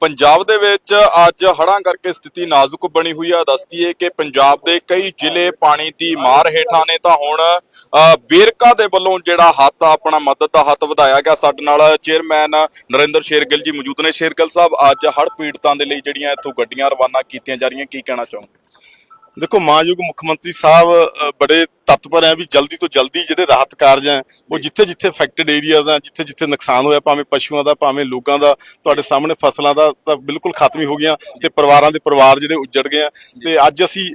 ਪੰਜਾਬ ਦੇ ਵਿੱਚ ਅੱਜ ਹੜ੍ਹਾਂ ਕਰਕੇ ਸਥਿਤੀ ਨਾਜ਼ੁਕ ਬਣੀ ਹੋਈ ਹੈ ਦੱਸਦੀ ਹੈ ਕਿ ਪੰਜਾਬ ਦੇ ਕਈ ਜ਼ਿਲ੍ਹੇ ਪਾਣੀ ਦੀ ਮਾਰ ਹੇਠਾਂ ਨੇ ਤਾਂ ਹੁਣ ਅ, ਵੇਰਕਾ ਦੇ ਵੱਲੋਂ ਜਿਹੜਾ ਹੱਥ ਆਪਣਾ ਮਦਦ ਦਾ ਹੱਥ ਵਧਾਇਆ ਗਿਆ ਸਾਡੇ ਨਾਲ। ਚੇਅਰਮੈਨ ਨਰਿੰਦਰ ਸ਼ੇਰਗਿੱਲ ਜੀ ਮੌਜੂਦ ਨੇ। ਸ਼ੇਰਗਿੱਲ ਸਾਹਿਬ ਅੱਜ ਹੜ੍ਹ ਪੀੜਤਾਂ ਦੇ ਲਈ ਜਿਹੜੀਆਂ ਇੱਥੋਂ ਗੱਡੀਆਂ ਰਵਾਨਾ ਕੀਤੀਆਂ ਜਾ ਰਹੀਆਂ ਕੀ ਕਹਿਣਾ ਚਾਹੋਗੇ? ਦੇਖੋ ਮਾਨਯੋਗ ਮੁੱਖ ਮੰਤਰੀ ਸਾਹਿਬ ਬੜੇ ਤਤਪਰ ਹੈ ਵੀ ਜਲਦੀ ਤੋਂ ਜਲਦੀ ਜਿਹੜੇ ਰਾਹਤ ਕਾਰਜ ਹੈ ਉਹ ਜਿੱਥੇ ਜਿੱਥੇ ਅਫੈਕਟਡ ਏਰੀਆਜ਼ ਆ ਜਿੱਥੇ ਜਿੱਥੇ ਨੁਕਸਾਨ ਹੋਇਆ ਭਾਵੇਂ ਪਸ਼ੂਆਂ ਦਾ ਭਾਵੇਂ ਲੋਕਾਂ ਦਾ ਤੁਹਾਡੇ ਸਾਹਮਣੇ ਫਸਲਾਂ ਦਾ ਤਾਂ ਬਿਲਕੁਲ ਖਤਮ ਹੀ ਹੋ ਗਈਆਂ ਤੇ ਪਰਿਵਾਰਾਂ ਦੇ ਪਰਿਵਾਰ ਜਿਹੜੇ ਉੱਜੜ ਗਏ ਆ ਤੇ ਅੱਜ ਅਸੀਂ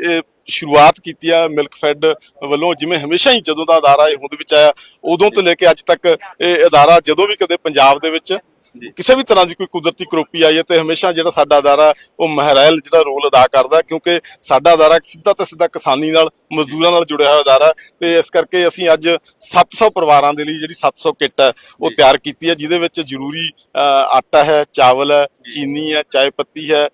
ਸ਼ੁਰੂਆਤ ਕੀਤੀ ਆ ਮਿਲਕ ਫੈਡ ਵੱਲੋਂ ਜਿਵੇਂ ਹਮੇਸ਼ਾ ਹੀ ਜਦੋਂ ਦਾ ਅਦਾਰਾ ਇਹ ਹੋਂਦ ਵਿੱਚ ਆਇਆ ਉਦੋਂ ਤੋਂ ਲੈ ਕੇ ਅੱਜ ਤੱਕ ਇਹ ਅਦਾਰਾ ਜਦੋਂ ਵੀ ਕਦੇ ਪੰਜਾਬ ਦੇ ਵਿੱਚ ਕਿਸੇ ਵੀ ਤਰ੍ਹਾਂ ਦੀ ਕੋਈ ਕੁਦਰਤੀ ਕਰੋਪੀ ਆਈ ਹੈ ਤੇ ਹਮੇਸ਼ਾ ਜਿਹੜਾ ਸਾਡਾ ਅਦਾਰਾ ਉਹ ਮਹਰੈਲ ਜਿਹੜਾ ਰੋਲ ਅਦਾ ਕਰਦਾ ਕਿਉਂਕਿ ਸਾਡਾ ਅਦਾਰਾ ਸਿੱਧਾ ਤੇ ਸਿੱਧਾ ਕਿਸਾਨੀ ਨਾਲ ਮਜ਼ਦੂਰਾਂ ਨਾਲ ਜੁੜਿਆ ਹੋਇਆ ਅਦਾਰਾ ਤੇ ਇਸ ਕਰਕੇ ਅਸੀਂ ਅੱਜ 700 ਪਰਿਵਾਰਾਂ ਦੇ ਲਈ ਜਿਹੜੀ 700 ਕਿੱਟ ਹੈ ਉਹ ਤਿਆਰ ਕੀਤੀ ਹੈ ਜਿਹਦੇ ਵਿੱਚ ਜ਼ਰੂਰੀ ਆਟਾ ਹੈ ਚਾਵਲ ਹੈ ਚੀਨੀ ਹੈ ਚਾਹ ਪੱਤੀ ਹੈ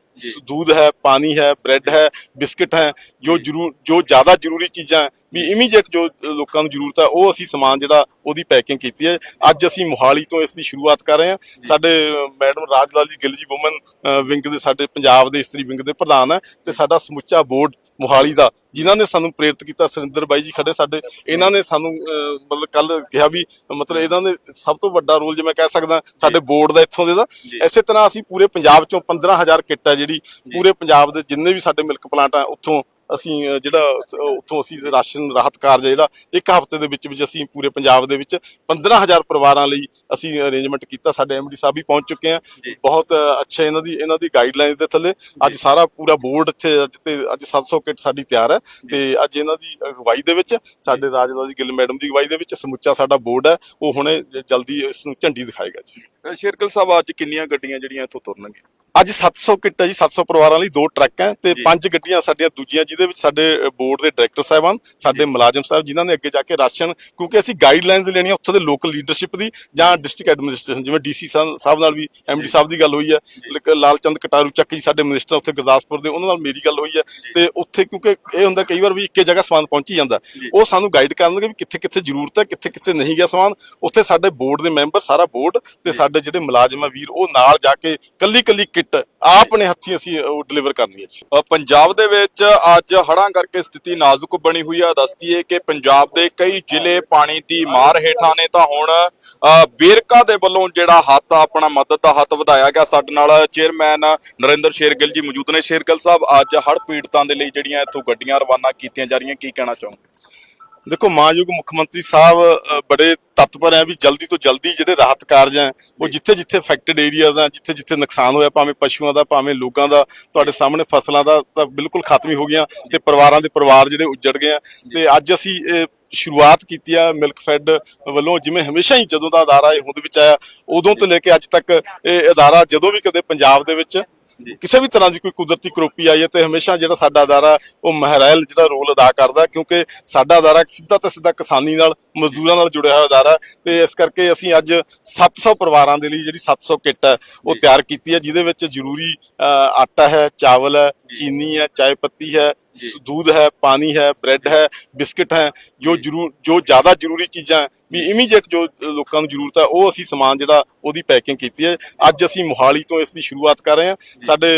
ਦੁੱਧ ਹੈ ਪਾਣੀ ਹੈ ਬ੍ਰੈਡ ਹੈ ਬਿਸਕਟ ਹੈ ਜੋ ਜ਼ਰੂਰ ਜੋ ਜ਼ਿਆਦਾ ਜ਼ਰੂਰੀ ਚੀਜ਼ਾਂ ਵੀ ਇਮੀਡੀਏਟ ਜੋ ਲੋਕਾਂ ਨੂੰ ਜ਼ਰੂਰਤ ਹੈ ਉਹ ਅਸੀਂ ਸਮਾਨ ਜਿਹੜਾ ਉਹਦੀ ਪੈਕਿੰਗ ਕੀਤੀ ਹੈ। ਅੱਜ ਅਸੀਂ ਮੁਹਾਲੀ ਤੋਂ ਇਸ ਦੀ ਸ਼ੁਰੂਆਤ ਕਰ ਰਹੇ ਹਾਂ। ਸਾਡੇ ਮੈਡਮ ਰਾਜਲਾਲ ਜੀ ਗਿੱਲ ਜੀ ਵੂਮਨ ਵਿੰਗ ਦੇ ਸਾਡੇ ਪੰਜਾਬ ਦੇ ਇਸਤਰੀ ਵਿੰਗ ਦੇ ਪ੍ਰਧਾਨ ਹੈ ਤੇ ਸਾਡਾ ਸਮੁੱਚਾ ਬੋਰਡ ਮੁਹਾਲੀ ਦਾ ਜਿਨ੍ਹਾਂ ਨੇ ਸਾਨੂੰ ਪ੍ਰੇਰਿਤ ਕੀਤਾ ਸੁਰਿੰਦਰ ਬਾਈ ਜੀ ਖੜੇ ਸਾਡੇ। ਇਹਨਾਂ ਨੇ ਸਾਨੂੰ ਮਤਲਬ ਕੱਲ ਕਿਹਾ ਵੀ ਮਤਲਬ ਇਹਨਾਂ ਨੇ ਸਭ ਤੋਂ ਵੱਡਾ ਰੋਲ ਜੇ ਮੈਂ ਕਹਿ ਸਕਦਾ ਸਾਡੇ ਬੋਰਡ ਦਾ ਇੱਥੋਂ ਦੇ ਦਾ। ਇਸੇ ਤਰ੍ਹਾਂ ਅਸੀਂ ਪੂਰੇ ਪੰਜਾਬ ਚੋਂ 15000 ਕਿੱਟ ਹੈ ਜਿਹੜੀ ਪੂਰੇ ਪੰਜਾਬ ਦੇ ਜਿੰਨੇ ਵੀ ਸਾਡੇ ਮਿਲਕ ਪਲਾਂਟ ਆ ਉੱਥੋਂ ਅਸੀਂ ਜਿਹੜਾ ਉੱਥੋਂ ਅਸੀਂ ਰਾਸ਼ਨ ਰਾਹਤ ਕਾਰਜ ਜਿਹੜਾ ਇੱਕ ਹਫ਼ਤੇ ਦੇ ਵਿੱਚ ਵਿੱਚ ਅਸੀਂ ਪੂਰੇ ਪੰਜਾਬ ਦੇ ਵਿੱਚ 15000 ਪਰਿਵਾਰਾਂ ਲਈ ਅਸੀਂ ਅਰੇਂਜਮੈਂਟ ਕੀਤਾ। ਸਾਡੇ ਐਮਡੀ ਸਾਹਿਬ ਵੀ ਪਹੁੰਚ ਚੁੱਕੇ ਆ। ਬਹੁਤ ਅੱਛਾ ਇਹਨਾਂ ਦੀ ਇਹਨਾਂ ਦੀ ਗਾਈਡਲਾਈਨਸ ਦੇ ਥੱਲੇ। ਅੱਜ ਸਾਰਾ ਪੂਰਾ ਬੋਰਡ ਇੱਥੇ ਅੱਜ ਤੇ ਅੱਜ 700 ਕਿੱਟ ਸਾਡੀ ਤਿਆਰ ਹੈ। ਤੇ ਅੱਜ ਇਹਨਾਂ ਦੀ ਅਗਵਾਈ ਦੇ ਵਿੱਚ ਸਾਡੇ ਰਾਜਲਾ ਜੀ ਗਿੱਲ ਮੈਡਮ ਦੀ ਅਗਵਾਈ ਦੇ ਵਿੱਚ ਸਮੁੱਚਾ ਸਾਡਾ ਬੋਰਡ ਹੈ। ਉਹ ਹੁਣੇ ਜਲਦੀ ਇਸ ਨੂੰ ਝੰਡੀ ਦਿਖਾਏਗਾ ਜੀ। ਅ, ਸ਼ੇਰਗਿੱਲ ਸਾਹਿਬ ਅੱਜ ਕਿੰਨੀਆਂ ਗੱਡੀਆਂ ਜਿਹੜੀਆਂ ਇੱਥੋਂ ਤੁਰਨਗੀਆਂ? ਅੱਜ 700 ਕਿੱਟ ਹੈ ਜੀ 700 ਪਰਿਵਾਰਾਂ ਲਈ ਦੋ ਟਰੱਕ ਹੈ ਤੇ ਪੰਜ ਗੱਡੀਆਂ ਸਾਡੀਆਂ ਦੂਜੀਆਂ ਜਿਹਦੇ ਵਿੱਚ ਸਾਡੇ ਬੋਰਡ ਦੇ ਡਾਇਰੈਕਟਰ ਸਾਹਿਬਾਨ ਸਾਡੇ ਮੁਲਾਜ਼ਮ ਸਾਹਿਬ ਜਿਨ੍ਹਾਂ ਨੇ ਅੱਗੇ ਜਾ ਕੇ ਰਾਸ਼ਨ ਕਿਉਂਕਿ ਅਸੀਂ ਗਾਈਡਲਾਈਨਸ ਲੈਣੀਆਂ ਉੱਥੇ ਦੇ ਲੋਕਲ ਲੀਡਰਸ਼ਿਪ ਦੀ ਜਾਂ ਡਿਸਟ੍ਰਿਕਟ ਐਡਮਿਨਿਸਟ੍ਰੇਸ਼ਨ ਜਿਵੇਂ ਡੀਸੀ ਸਾਹਿਬ ਨਾਲ ਵੀ ਐਮਡੀ ਸਾਹਿਬ ਦੀ ਗੱਲ ਹੋਈ ਹੈ ਲਿਕ- ਲਾਲਚੰਦ ਕਟਾਰੂ ਚੱਕ ਜੀ ਸਾਡੇ ਮਿਨਿਸਟਰ ਉੱਥੇ ਗੁਰਦਾਸਪੁਰ ਦੇ ਉਹਨਾਂ ਨਾਲ ਮੇਰੀ ਗੱਲ ਹੋਈ ਹੈ ਤੇ ਉੱਥੇ ਕਿਉਂਕਿ ਇਹ ਹੁੰਦਾ ਕਈ ਵਾਰ ਵੀ ਇੱਕੇ ਜਗ੍ਹਾ ਸਮਾਨ ਪਹੁੰਚੀ ਜਾਂਦਾ। ਉਹ ਸਾਨੂੰ ਗਾਈਡ ਕਰਨਗੇ ਵੀ ਕਿੱਥੇ ਕਿੱਥੇ ਜ਼ਰੂਰਤ ਹੈ ਕਿੱਥੇ ਕਿੱਥੇ ਨਹੀਂ ਗਿਆ ਸਮਾਨ ਉੱਥੇ ਸਾਡੇ ਬੋਰਡ ਦੇ ਮੈਂਬਰ ਸਾਰਾ ਬੋਰਡ ਤੇ ਸਾਡੇ ਜਿਹੜੇ ਮੁਲਾਜ਼ਮ ਆ ਵੀਰ ਉਹ ਨਾਲ ਜਾ ਕੇ ਕੱਲੀ ਕੱਲੀ ਕਿੱਟ ਆਪਣੇ ਹੱਥੀਂ ਅਸੀਂ ਉਹ ਡਿਲੀਵਰ ਕਰਨੀ ਹੈ ਜੀ। ਪੰਜਾਬ ਦੇ ਵਿੱਚ ਅੱਜ ਹੜ੍ਹਾਂ ਕਰਕੇ ਸਥਿਤੀ ਨਾਜ਼ੁਕ ਬਣੀ ਹੋਈ ਹੈ ਦੱਸਦੀ ਹੈ ਕਿ ਪੰਜਾਬ ਦੇ ਕਈ ਜ਼ਿਲ੍ਹੇ ਪਾਣੀ ਦੀ ਮਾਰ ਹੇਠਾਂ ਨੇ ਤਾਂ ਹੁਣ ਅ, ਵੇਰਕਾ ਦੇ ਵੱਲੋਂ ਜਿਹੜਾ ਹੱਥ ਆਪਣਾ ਮਦਦ ਦਾ ਹੱਥ ਵਧਾਇਆ ਗਿਆ। ਸਾਡੇ ਨਾਲ ਚੇਅਰਮੈਨ ਨਰਿੰਦਰ ਸ਼ੇਰਗਿੱਲ ਜੀ ਮੌਜੂਦ ਨੇ। ਸ਼ੇਰਗਿੱਲ ਸਾਹਿਬ ਅੱਜ ਹੜ੍ਹ ਪੀੜਤਾਂ ਦੇ ਲਈ ਜਿਹੜੀਆਂ ਇੱਥੋਂ ਗੱਡੀਆਂ ਰਵਾਨਾ ਕੀਤੀਆਂ ਜਾ ਰਹੀਆਂ ਕੀ ਕਹਿਣਾ ਚਾਹੋਗੇ? ਦੇਖੋ ਮਾਨਯੋਗ ਮੁੱਖ ਮੰਤਰੀ ਸਾਹਿਬ ਬੜੇ ਤਤਪਰ ਹੈ ਵੀ ਜਲਦੀ ਤੋਂ ਜਲਦੀ ਜਿਹੜੇ ਰਾਹਤ ਕਾਰਜ ਹੈ ਉਹ ਜਿੱਥੇ ਜਿੱਥੇ ਅਫੈਕਟਡ ਏਰੀਆਜ਼ ਆ ਜਿੱਥੇ ਜਿੱਥੇ ਨੁਕਸਾਨ ਹੋਇਆ ਭਾਵੇਂ ਪਸ਼ੂਆਂ ਦਾ ਭਾਵੇਂ ਲੋਕਾਂ ਦਾ ਤੁਹਾਡੇ ਸਾਹਮਣੇ ਫਸਲਾਂ ਦਾ ਤਾਂ ਬਿਲਕੁਲ ਖਤਮ ਹੀ ਹੋ ਗਈਆਂ ਤੇ ਪਰਿਵਾਰਾਂ ਦੇ ਪਰਿਵਾਰ ਜਿਹੜੇ ਉੱਜੜ ਗਏ ਆ ਤੇ ਅੱਜ ਅਸੀਂ ਸ਼ੁਰੂਆਤ ਕੀਤੀ ਆ ਮਿਲਕ ਫੈਡ ਵੱਲੋਂ ਜਿਵੇਂ ਹਮੇਸ਼ਾ ਹੀ ਜਦੋਂ ਦਾ ਅਦਾਰਾ ਇਹ ਹੋਂਦ ਵਿੱਚ ਆਇਆ ਉਦੋਂ ਤੋਂ ਲੈ ਕੇ ਅੱਜ ਤੱਕ ਇਹ ਅਦਾਰਾ ਜਦੋਂ ਵੀ ਕਦੇ ਪੰਜਾਬ ਦੇ ਵਿੱਚ ਕਿਸੇ ਵੀ ਤਰ੍ਹਾਂ ਦੀ ਕੋਈ ਕੁਦਰਤੀ ਕਰੋਪੀ ਆਈ ਹੈ ਤੇ ਹਮੇਸ਼ਾ ਜਿਹੜਾ ਸਾਡਾ ਅਦਾਰਾ ਉਹ ਮਹਰੈਲ ਜਿਹੜਾ ਰੋਲ ਅਦਾ ਕਰਦਾ ਕਿਉਂਕਿ ਸਾਡਾ ਅਦਾਰਾ ਸਿੱਧਾ ਤੇ ਸਿੱਧਾ ਕਿਸਾਨੀ ਨਾਲ ਮਜ਼ਦੂਰਾਂ ਨਾਲ ਜੁੜਿਆ ਹੋਇਆ ਅਦਾਰਾ ਤੇ ਇਸ ਕਰਕੇ ਅਸੀਂ ਅੱਜ 700 ਪਰਿਵਾਰਾਂ ਦੇ ਲਈ ਜਿਹੜੀ 700 ਕਿੱਟ ਹੈ ਉਹ ਤਿਆਰ ਕੀਤੀ ਹੈ ਜਿਹਦੇ ਵਿੱਚ ਜ਼ਰੂਰੀ ਆਟਾ ਹੈ ਚਾਵਲ ਹੈ ਚੀਨੀ ਹੈ ਚਾਹ ਪੱਤੀ ਹੈ ਦੁੱਧ ਹੈ ਪਾਣੀ ਹੈ ਬ੍ਰੈਡ ਹੈ ਬਿਸਕਟ ਹੈ ਜੋ ਜ਼ਰੂਰ ਜੋ ਜ਼ਿਆਦਾ ਜ਼ਰੂਰੀ ਚੀਜ਼ਾਂ ਵੀ ਇਮੀਡੀਏਟ ਜੋ ਲੋਕਾਂ ਨੂੰ ਜ਼ਰੂਰਤ ਹੈ ਉਹ ਅਸੀਂ ਸਮਾਨ ਜਿਹੜਾ ਉਹਦੀ ਪੈਕਿੰਗ ਕੀਤੀ ਹੈ। ਅੱਜ ਅਸੀਂ ਮੋਹਾਲੀ ਤੋਂ ਇਸ ਦੀ ਸ਼ੁਰੂਆਤ ਕਰ ਰਹੇ ਹਾਂ। ਸਾਡੇ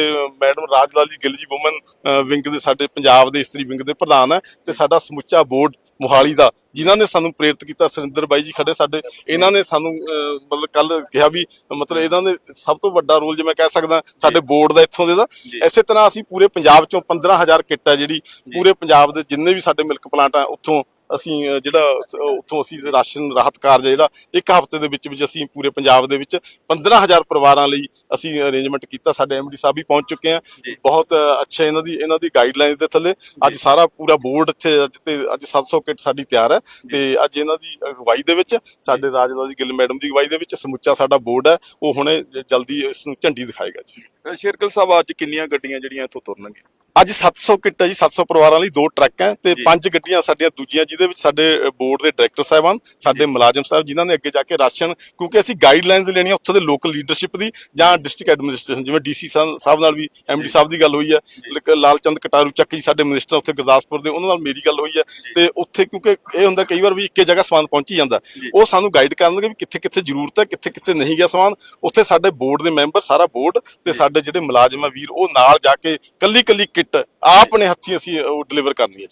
ਮੈਡਮ ਰਾਜਲਾਲ ਜੀ ਗਿੱਲ ਜੀ ਵੂਮਨ ਵਿੰਗ ਦੇ ਸਾਡੇ ਪੰਜਾਬ ਦੇ ਇਸਤਰੀ ਵਿੰਗ ਦੇ ਪ੍ਰਧਾਨ ਹੈ ਤੇ ਸਾਡਾ ਸਮੁੱਚਾ ਬੋਰਡ ਮੁਹਾਲੀ ਦਾ ਜਿਨ੍ਹਾਂ ਨੇ ਸਾਨੂੰ ਪ੍ਰੇਰਿਤ ਕੀਤਾ ਸੁਰਿੰਦਰ ਬਾਈ ਜੀ ਖੜੇ ਸਾਡੇ ਇਹਨਾਂ ਨੇ ਸਾਨੂੰ ਮਤਲਬ ਕੱਲ ਕਿਹਾ ਵੀ ਮਤਲਬ ਇਹਨਾਂ ਨੇ ਸਭ ਤੋਂ ਵੱਡਾ ਰੋਲ ਜੇ ਮੈਂ ਕਹਿ ਸਕਦਾ ਸਾਡੇ ਬੋਰਡ ਦਾ ਇੱਥੋਂ ਦੇ ਦਾ। ਇਸੇ ਤਰ੍ਹਾਂ ਅਸੀਂ ਪੂਰੇ ਪੰਜਾਬ ਚੋਂ 15000 ਕਿੱਟ ਹੈ ਜਿਹੜੀ ਪੂਰੇ ਪੰਜਾਬ ਦੇ ਜਿੰਨੇ ਵੀ ਸਾਡੇ ਮਿਲਕ ਪਲਾਂਟ ਆ ਉੱਥੋਂ ਅਸੀਂ ਜਿਹੜਾ ਉੱਥੋਂ ਅਸੀਂ ਰਾਸ਼ਨ ਰਾਹਤ ਕਾਰਜ ਜਿਹੜਾ ਇੱਕ ਹਫ਼ਤੇ ਦੇ ਵਿੱਚ ਵਿੱਚ ਅਸੀਂ ਪੂਰੇ ਪੰਜਾਬ ਦੇ ਵਿੱਚ 15000 ਪਰਿਵਾਰਾਂ ਲਈ ਅਸੀਂ ਅਰੇਂਜਮੈਂਟ ਕੀਤਾ ਸਾਡੇ ਐਮਡੀ ਸਾਹਿਬ ਵੀ ਪਹੁੰਚ ਚੁੱਕੇ ਆ। ਬਹੁਤ ਅੱਛਾ ਇਹਨਾਂ ਦੀ ਇਹਨਾਂ ਦੀ ਗਾਈਡਲਾਈਨਸ ਦੇ ਥੱਲੇ। ਅੱਜ ਸਾਰਾ ਪੂਰਾ ਬੋਰਡ ਇੱਥੇ ਅੱਜ ਤੇ ਅੱਜ 700 ਕਿੱਟ ਸਾਡੀ ਤਿਆਰ ਹੈ। ਤੇ ਅੱਜ ਇਹਨਾਂ ਦੀ ਅਗਵਾਈ ਦੇ ਵਿੱਚ ਸਾਡੇ ਰਾਜਲਾ ਜੀ ਗਿੱਲ ਮੈਡਮ ਦੀ ਅਗਵਾਈ ਦੇ ਵਿੱਚ ਸਮੁੱਚਾ ਸਾਡਾ ਬੋਰਡ ਹੈ। ਉਹ ਹੁਣੇ ਜਲਦੀ ਇਸ ਨੂੰ ਝੰਡੀ ਦਿਖਾਏਗਾ ਜੀ। ਅ, ਸ਼ੇਰਗਿੱਲ ਸਾਹਿਬ ਅੱਜ ਕਿੰਨੀਆਂ ਗੱਡੀਆਂ ਜਿਹੜੀਆਂ ਇੱਥੋਂ ਤੁਰਨਗੀਆਂ? ਅੱਜ 700 ਕਿੱਟ ਹੈ ਜੀ 700 ਪਰਿਵਾਰਾਂ ਲਈ ਦੋ ਟਰੱਕ ਹੈ ਤੇ। ਪੰਜ ਗੱਡੀਆਂ ਸਾਡੀਆਂ ਦੂਜੀਆਂ ਜਿਹਦੇ ਵਿੱਚ ਸਾਡੇ ਬੋਰਡ ਦੇ ਡਾਇਰੈਕਟਰ ਸਾਹਿਬਾਨ ਸਾਡੇ ਮੁਲਾਜ਼ਮ ਸਾਹਿਬ ਜਿਨ੍ਹਾਂ ਨੇ ਅੱਗੇ ਜਾ ਕੇ ਰਾਸ਼ਨ ਕਿਉਂਕਿ ਅਸੀਂ ਗਾਈਡਲਾਈਨਸ ਲੈਣੀਆਂ ਉੱਥੇ ਦੇ ਲੋਕਲ ਲੀਡਰਸ਼ਿਪ ਦੀ ਜਾਂ ਡਿਸਟ੍ਰਿਕਟ ਐਡਮਿਨਿਸਟ੍ਰੇਸ਼ਨ ਜਿਵੇਂ ਡੀਸੀ ਸਾਹਿਬ ਨਾਲ ਵੀ ਐਮਡੀ ਸਾਹਿਬ ਦੀ ਗੱਲ ਹੋਈ ਹੈ ਲਾਲਚੰਦ ਕਟਾਰੂ ਚੱਕ ਜੀ ਸਾਡੇ ਮਿਨਿਸਟਰ ਉੱਥੇ ਗੁਰਦਾਸਪੁਰ ਦੇ ਉਹਨਾਂ ਨਾਲ ਮੇਰੀ ਗੱਲ ਹੋਈ ਹੈ ਤੇ ਉੱਥੇ ਕਿਉਂਕਿ ਇਹ ਹੁੰਦਾ ਕਈ ਵਾਰ ਵੀ ਇੱਕੇ ਜਗ੍ਹਾ ਸਮਾਨ ਪਹੁੰਚੀ ਜਾਂਦਾ। ਉਹ ਸਾਨੂੰ ਗਾਈਡ ਕਰਨਗੇ ਵੀ ਕਿੱਥੇ ਕਿੱਥੇ ਜ਼ਰੂਰਤ ਹੈ ਕਿੱਥੇ ਕਿੱਥੇ ਨਹੀਂ ਗਿਆ ਸਮਾਨ ਉੱਥੇ ਸਾਡੇ ਬੋਰਡ ਦੇ ਮੈਂਬਰ ਸਾਰਾ ਬੋਰਡ ਤੇ ਸਾਡੇ ਜਿਹੜੇ ਮੁਲਾਜ਼ਮ ਆ ਵੀਰ, ਉਹ ਨਾਲ ਜਾ ਕੇ ਕੱਲੀ ਕੱਲੀ ਕਿੱਟ ਆਪਣੇ ਹੱਥੀਂ ਅਸੀਂ ਉਹ ਡਿਲੀਵਰ ਕਰਨੀ ਹੈ ਜੀ।